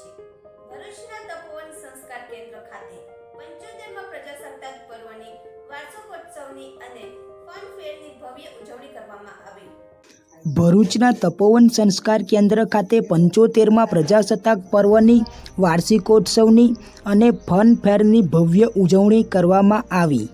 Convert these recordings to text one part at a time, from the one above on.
છે. ભરૂચના તપોવન સંસ્કાર કેન્દ્ર ખાતે પંચોતેરમાં પ્રજાસત્તાક પર્વની વાર્ષિકોત્સવની અને ફન ફેરની ભવ્ય ઉજવણી કરવામાં આવી. ભરૂચના તપોવન સંસ્કાર કેન્દ્ર ખાતે પંચોતેરમાં પ્રજાસત્તાક પર્વની વાર્ષિકોત્સવની અને ફન ફેરની ભવ્ય ઉજવણી કરવામાં આવી.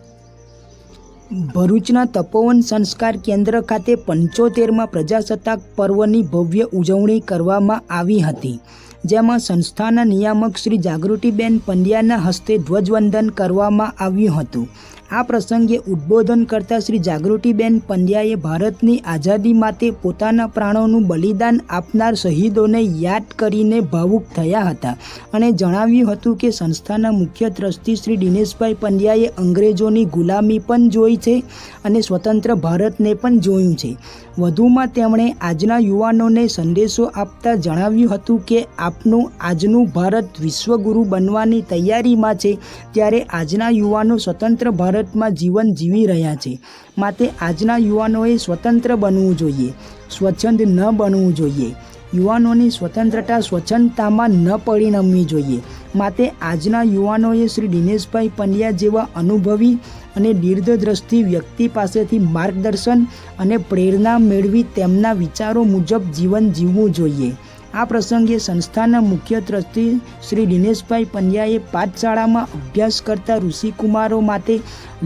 ભરૂચના તપોવન સંસ્કાર કેન્દ્ર ખાતે પંચોતેરમાં પ્રજાસત્તાક પર્વની ભવ્ય ઉજવણી કરવામાં આવી હતી. જેમાં સંસ્થાના નિયામક શ્રી જાગૃતિબેન પંડ્યાના હસ્તે ધ્વજવંદન કરવામાં આવ્યું હતું. આ પ્રસંગે ઉદ્બોધન કરતા શ્રી જાગૃતિબેન પંડ્યાએ ભારતની આઝાદી માટે પોતાના પ્રાણોનું બલિદાન આપનાર શહીદોને યાદ કરીને ભાવુક થયા હતા અને જણાવ્યું હતું કે સંસ્થાના મુખ્ય ટ્રસ્ટી શ્રી દિનેશભાઈ પંડ્યાએ અંગ્રેજોની ગુલામી પણ જોઈ છે અને સ્વતંત્ર ભારતને પણ જોયું છે. વધુમાં તેમણે આજના યુવાનોને સંદેશો આપતા જણાવ્યું હતું કે આપનું આજનું ભારત વિશ્વગુરુ બનવાની તૈયારીમાં છે, ત્યારે આજના યુવાનો સ્વતંત્ર ભારતમાં જીવન જીવી રહ્યા છે. માટે આજના યુવાનોએ સ્વતંત્ર બનવું જોઈએ. સ્વચ્છંદ ન બનવું જોઈએ. યુવાનોની સ્વતંત્રતા સ્વચ્છંદતામાં ન પરિણમવી જોઈએ. માટે આજના યુવાનોએ શ્રી દિનેશભાઈ પંડ્યા જેવા અનુભવી અને દીર્ઘદ્રષ્ટિ વ્યક્તિ પાસેથી માર્ગદર્શન અને પ્રેરણા મેળવી તેમના વિચારો મુજબ જીવન જીવવું જોઈએ. આ પ્રસંગે સંસ્થાના મુખ્ય ટ્રસ્ટી શ્રી દિનેશભાઈ પંડ્યાએ પાઠશાળામાં અભ્યાસ કરતા ઋષિકુમારો માટે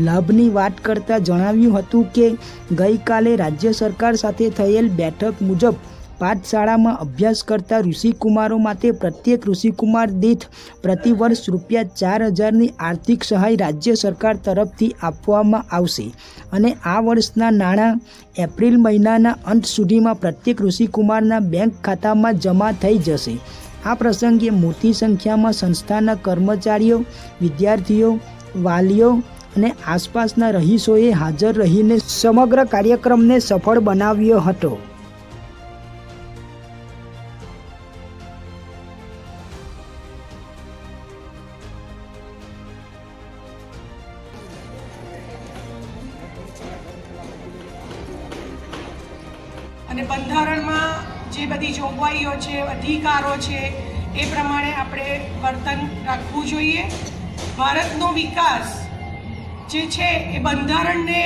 લાભની વાત કરતાં જણાવ્યું હતું કે ગઈકાલે રાજ્ય સરકાર સાથે થયેલ બેઠક મુજબ પાઠશાળામાં અભ્યાસ કરતા ઋષિકુમારો માટે પ્રત્યેક ઋષિકુમાર દીઠ પ્રતિવર્ષ રૂપિયા ચાર હજારની આર્થિક સહાય રાજ્ય સરકાર તરફથી આપવામાં આવશે. અને આ વર્ષના નાણાં એપ્રિલ મહિનાના અંત સુધીમાં પ્રત્યેક ઋષિકુમારના બેંક ખાતામાં જમા થઈ જશે. આ પ્રસંગે મોટી સંખ્યામાં સંસ્થાના કર્મચારીઓ, વિદ્યાર્થીઓ, વાલીઓ અને આસપાસના રહીશોએ હાજર રહીને સમગ્ર કાર્યક્રમને સફળ બનાવ્યો હતો. જોગવાઈઓ છે, અધિકારો છે, એ પ્રમાણે આપણે વર્તન રાખવું જોઈએ. ભારતનો વિકાસ જે છે, એ બંધારણને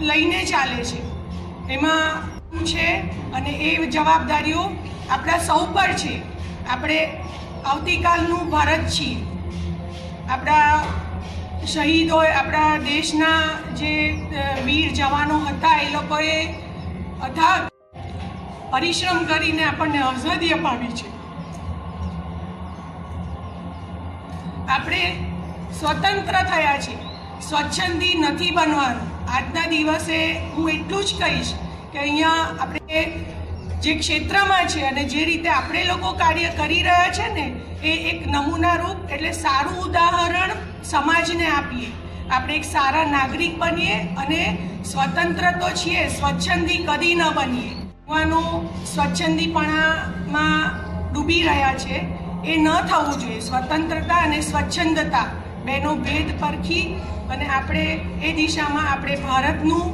લઈને ચાલે છે. એમાં છે અને એ જવાબદારીઓ આપણા સૌ પર છે. આપણે આવતીકાલનું ભારત છીએ. આપણા શહીદો આપણા દેશના જે વીર જવાનો હતા, એ લોકોએ અથાગ પરિશ્રમ કરીને આપણને આઝાદી અપાવી છે. આપણે સ્વતંત્ર થયા છે સ્વચ્છંદી નથી બનવાનું. આજના દિવસે હું એટલું જ કહીશ કે અહીંયા આપણે જે ક્ષેત્રમાં છે અને જે રીતે આપણે લોકો કાર્ય કરી રહ્યા છે ને, એ એક નમૂનારૂપ એટલે સારું ઉદાહરણ સમાજને આપીએ. આપણે એક સારા નાગરિક બનીએ અને સ્વતંત્ર તો છીએ, સ્વચ્છંદી કદી ન બનીએ. યુવાનો સ્વચ્છંદીપણામાં ડૂબી રહ્યા છે. એ ન થવું જોઈએ. સ્વતંત્રતા અને સ્વચ્છંદતા બેનો ભેદ પરખી અને આપણે એ દિશામાં આપણે ભારતનું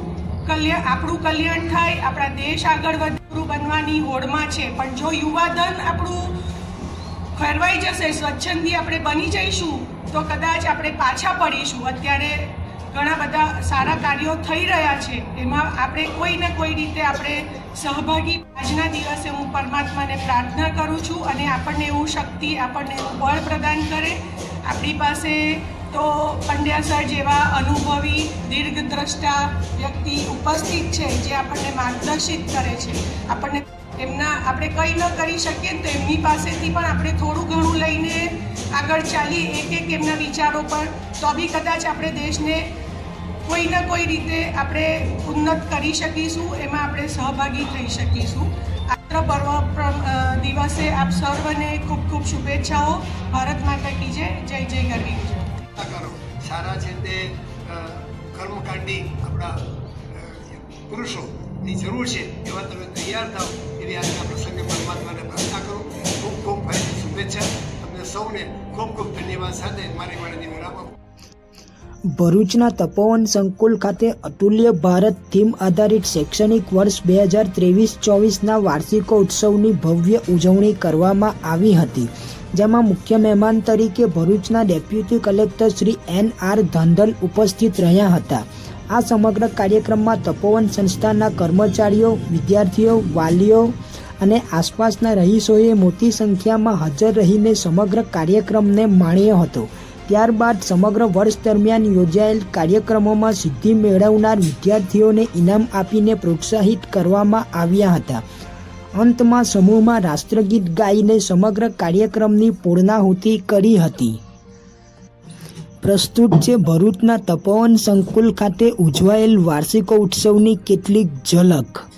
કલ્યાણ આપણું કલ્યાણ થાય, આપણા દેશ આગળ વધુ બનવાની હોડમાં છે. પણ જો યુવાધન આપણું ફેરવાઈ જશે, સ્વચ્છંદી આપણે બની જઈશું, તો કદાચ આપણે પાછા પડીશું. અત્યારે ઘણા બધા સારા કાર્યો થઈ રહ્યા છે. એમાં આપણે કોઈ ને કોઈ રીતે આપણે સહભાગી આજના દિવસે હું પરમાત્માને પ્રાર્થના કરું છું અને આપણને એવું શક્તિ આપણને એવું બળ પ્રદાન કરે. આપણી પાસે તો પંડ્યા સર જેવા અનુભવી, દીર્ઘદ્રષ્ટા વ્યક્તિ ઉપસ્થિત છે જે આપણને માર્ગદર્શિત કરે છે. આપણને એમના, આપણે કંઈ ન કરી શકીએ તો એમની પાસેથી પણ આપણે થોડું ઘણું લઈને આગળ ચાલીએ એક એક એમના વિચારો પર. તો બી કદાચ આપણે દેશને કોઈ ને કોઈ રીતે આપણે ઉન્નત કરી શકીશું, એમાં આપણે સહભાગી થઈ શકીશું. આત્ર પર્વ પ્ર- દિવસે આપ સર્વને ખૂબ ખૂબ શુભેચ્છાઓ. ભારત માતા કી જય જય જય ગરવી કરો. સારા છે તે કર્મકાંડી આપણા પુરુષોની જરૂર છે. એવા તમે તૈયાર થાવ એવી આજના પ્રસંગે પરમાત્માને પ્રાર્થના કરો. ખૂબ ખૂબ શુભેચ્છા. તમને સૌને ખૂબ ખૂબ ધન્યવાદ સાથે મારી વાણીની વિરામ આપું. ભરૂચના તપોવન સંકુલ ખાતે અતુલ્ય ભારત થીમ આધારિત શૈક્ષણિક વર્ષ બે હજાર ત્રેવીસ ચોવીસના વાર્ષિકોત્સવની ભવ્ય ઉજવણી કરવામાં આવી હતી, જેમાં મુખ્ય મહેમાન તરીકે ભરૂચના deputy collector Shri N R Dhandhal ઉપસ્થિત રહ્યા હતા. આ સમગ્ર કાર્યક્રમમાં તપોવન સંસ્થાના કર્મચારીઓ, વિદ્યાર્થીઓ, વાલીઓ અને આસપાસના રહીશોએ મોટી સંખ્યામાં હાજર રહીને સમગ્ર કાર્યક્રમને માણ્યો હતો. ત્યારબાદ સમગ્ર વર્ષ દરમિયાન યોજાયેલ કાર્યક્રમોમાં સિદ્ધિ મેળવનાર વિદ્યાર્થીઓને ઇનામ આપીને પ્રોત્સાહિત કરવામાં આવ્યા હતા. અંતમાં સમૂહમાં રાષ્ટ્રગીત ગાઈને સમગ્ર કાર્યક્રમની પૂર્ણાહુતિ કરી હતી. પ્રસ્તુત છે, ભરૂચના તપોવન સંકુલ ખાતે ઉજવાયેલ વાર્ષિકોત્સવની કેટલીક ઝલક.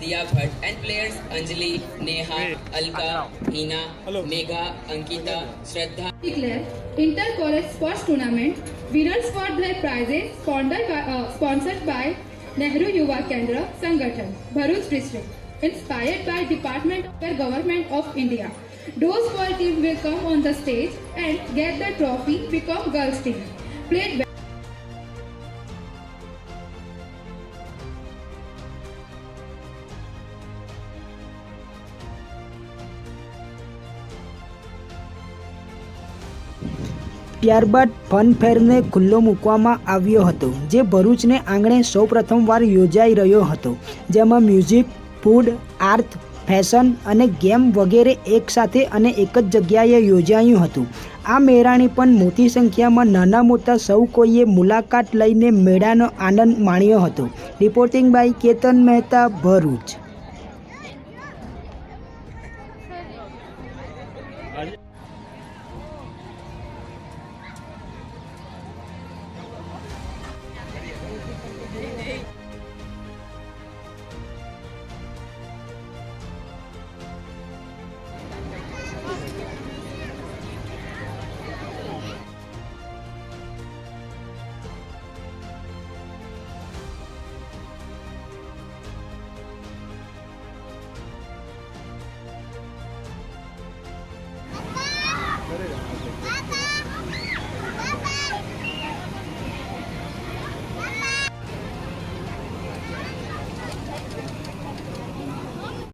Diya Bhatt and players Anjali, Neha, Alka, Hina, Megha, Ankita, Shraddha, declare inter-college sports tournament winners for their prizes sponsored by, uh, sponsored by Nehru Yuva Kendra Sangathan, Bharuch district, inspired by Department of Government of India. Those four teams will come on the stage and get the trophy, become girls team. Played ત્યારબાદ ફનફેરને ખુલ્લો મૂકવામાં આવ્યો હતો, જે ભરૂચને આંગણે સૌપ્રથમવાર યોજાઈ રહ્યો હતો, જેમાં મ્યુઝિક, ફૂડ આર્ટ ફેશન અને ગેમ વગેરે એકસાથે અને એક જ જગ્યાએ યોજાયું હતું. આ મેળાની પણ મોટી સંખ્યામાં નાના મોટા સૌ કોઈએ મુલાકાત લઈને મેળાનો આનંદ માણ્યો હતો. Reporting by Ketan Mehta, Bharuch.